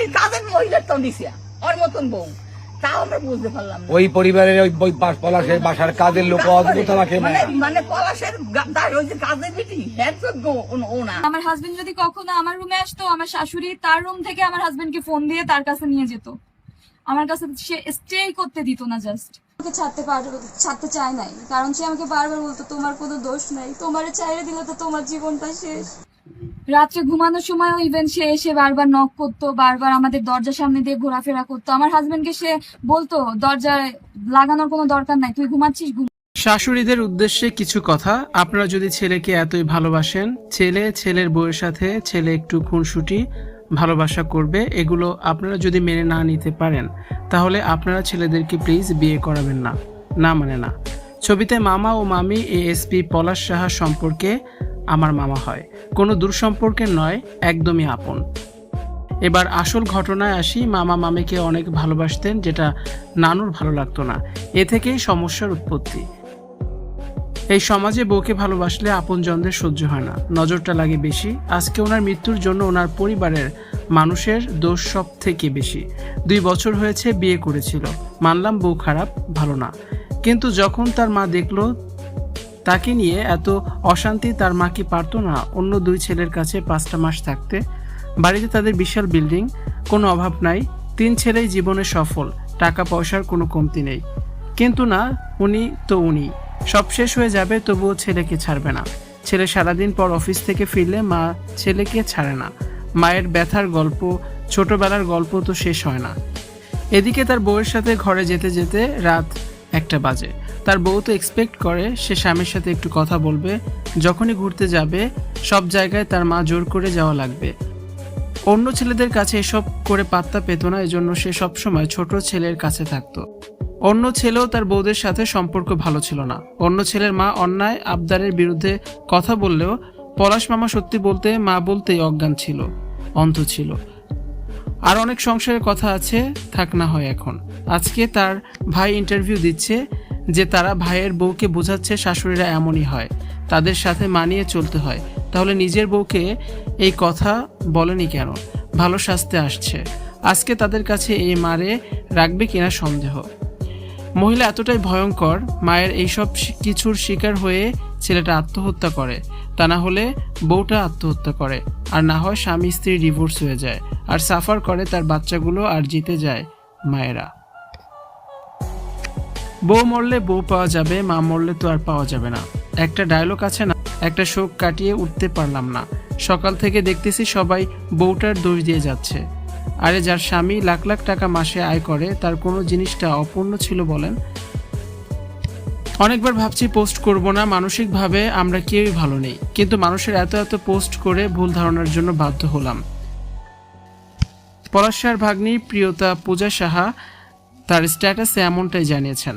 বাড়ির কাজের মহিলার তো দিছে ওর মতন বউ। তাও আমরা বুঝতে পারলাম ওই পরিবারের ওই ওই পলাশের বাসার কাজের লোক অদ্ভুত আমাকে মানে মানে পলাশের ওই যে কাজের বিটি হ্যাঁ আমার হাজবেন্ড যদি কখনো আমার রুমে আসতো আমার শাশুড়ি তার রুম থেকে আমার হাজবেন্ডকে ফোন দিয়ে তার কাছে নিয়ে যেত। আমার কাছে সে স্টে করতে দিত না জাস্ট আমাকে ছাড়তে ছাড়তে চায় নাই কারণ সে আমাকে বারবার বলতো তোমার কোনো দোষ নাই তোমার চাইরে দিলে তো তোমার জীবনটা শেষ। রাত্রে ঘুমানোর সময়ও ইভেন সে এসে বারবার নক করতো, বারবার আমাদের দরজার সামনে দিয়ে ঘোরাফেরা করতো। আমার হাজবেন্ডকে সে বলতো, দরজায় লাগানোর কোনো দরকার নাই, তুই ঘুমাচ্ছিস, ঘুম শাশুড়িদের উদ্দেশ্যে কিছু কথা। আপনারা যদি ছেলেকে এতই ভালোবাসেন, ছেলে ছেলের বউয়ের সাথে ছেলে একটু খুনসুটি ভালোবাসা করবে, এগুলো আপনারা যদি মেনে না নিতে পারেন, তাহলে আপনারা ছেলেদেরকে প্লিজ বিয়ে করাবেন না। না মানে না। ছবিতে মামা ও মামি এএসপি পলাশ সাহা সম্পর্কে আমার মামা হয়। কোনো দূর সম্পর্কের নয়, একদমই আপন। এবার আসল ঘটনায় আসি, মামা মামিকে অনেক ভালোবাসতেন, যেটা নানুর ভালো লাগতো না। এ থেকেই সমস্যার উৎপত্তি। এই সমাজে বউকে ভালোবাসলে আপনজনদের সহ্য হয় না। নজরটা লাগে বেশি। আজকে ওনার মৃত্যুর জন্য ওনার পরিবারের মানুষের দোষ সব থেকে বেশি। দুই বছর হয়েছে, বিয়ে করেছিল। মানলাম বউ খারাপ, ভালো না। কিন্তু যখন তার মা দেখল তাকে নিয়ে এত অশান্তি তার মা কি পারতো না অন্য দুই ছেলের কাছে পাঁচটা মাস থাকতে? বাড়িতে তাদের বিশাল বিল্ডিং, কোনো অভাব নাই, তিন ছেলেই জীবনে সফল, টাকা পয়সার কোনো কমতি নেই। কিন্তু না, উনি তো উনি। সব শেষ হয়ে যাবে, তবুও ছেলেকে ছাড়বে না। ছেলে সারাদিন পর অফিস থেকে ফিরলে মা ছেলেকে ছাড়ে না। মায়ের ব্যথার গল্প, ছোটবেলার গল্প তো শেষ হয় না। এদিকে তার বউয়ের সাথে ঘরে যেতে যেতে রাত একটা বাজে। তার বউ তো এক্সপেক্ট করে, সে স্বামীর সাথে একটু কথা বলবে, যখনই ঘুরতে যাবে, সব জায়গায় তার মা জোর করে যাওয়া লাগবে। অন্য ছেলেদের কাছে এসব করে পাত্তা পেত না, এজন্য সে সবসময় ছোট ছেলের কাছে থাকতো। অন্য ছেলেও তার বউদের সাথে সম্পর্ক ভালো ছিল না। অন্য ছেলের মা অন্যায়, আবদারের বিরুদ্ধে কথা বললেও পলাশ মামা সত্যি বলতে, মা বলতেই অজ্ঞান ছিল, অন্ধ ছিল। আর অনেক সংসারের কথা আছে, থাক না হয় এখন। আজকে তার ভাই ইন্টারভিউ দিচ্ছে যে তারা ভাইয়ের বউকে বোঝাচ্ছে শাশুড়িরা এমনই হয়, তাদের সাথে মানিয়ে চলতে হয়। তাহলে নিজের বউকে এই কথা বলেনি কেন? ভালো শাস্তে আসছে। আজকে তাদের কাছে এই মারে রাখবে কিনা সন্দেহ। মহিলা এতটাই ভয়ঙ্কর, মায়ের এইসব কিছুর শিকার হয়ে ছেলেটা আত্মহত্যা করে। তা না হলে বউটা আত্মহত্যা করে। আর না হয় স্বামী স্ত্রী ডিভোর্স হয়ে যায়। আর সাফার করে তার বাচ্চাগুলো আর জিতে যায় মায়েরা। বউ মরলে বউ পাওয়া যাবে, মা মরলে তো আর পাওয়া যাবে না। একটা ডায়লগ আছে না, একটা শোক কাটিয়ে উঠতে পারলাম না। সকাল থেকে দেখতেছি সবাই বউটার দোষ দিয়ে যাচ্ছে। আরে যার স্বামী লাখ লাখ টাকা মাসে আয় করে, তার কোনো জিনিসটা অপূর্ণ ছিল বলেন? অনেকবার ভাবছি পোস্ট করব না, মানসিকভাবে আমরা কেউই ভালো নেই। কিন্তু মানুষের এত এত পোস্ট করে ভুল ধারণার জন্য বাধ্য হলাম। পলাশার ভাগ্নি, প্রিয়তা পূজা সাহা তার স্ট্যাটাসে এমনটাই জানিয়েছেন।